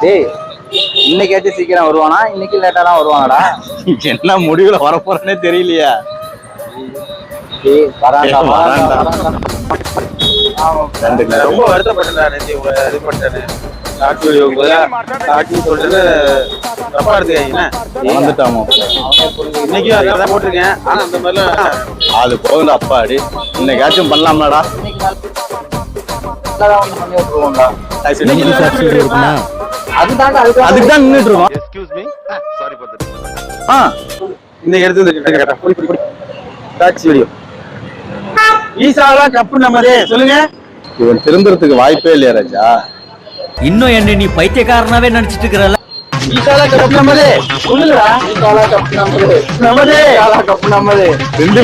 டேய் இன்னைக்காச்சும் சீக்கிரம் வருவானா இன்னைக்கு லேட்டா தான் வருவாங்கடா என்ன முடிவுல வரப்போறேனே தெரியலையா ரொம்ப உங்களை இது ஷார்ட் வீடியோ ஷார்ட்னு சொல்லிட்டு தப்பா எடுத்துக்காங்க வந்துட்டாமோ இன்னைக்கும் போட்டிருக்கேன் ஆனா அந்த மாதிரிலாம் அது போகுது அப்பாடி இன்னைக்காச்சும் பண்ணலாம்லடா பண்ணி விட்டுருவோம்டா. அதுதான் நின்றுட்டு இருக்கோம்? எக்ஸ்கியூஸ் இந்த எடுத்து கேட்டா போய் போய் கப்பு நம்மதே சொல்லுங்க. இவன் திருந்துறதுக்கு வாய்ப்பே இல்லையா ராஜா? இன்னும் என்ன நீ பைத்தியக்காரனாவே நினைச்சிட்டு இருக்கிறல ரெண்டு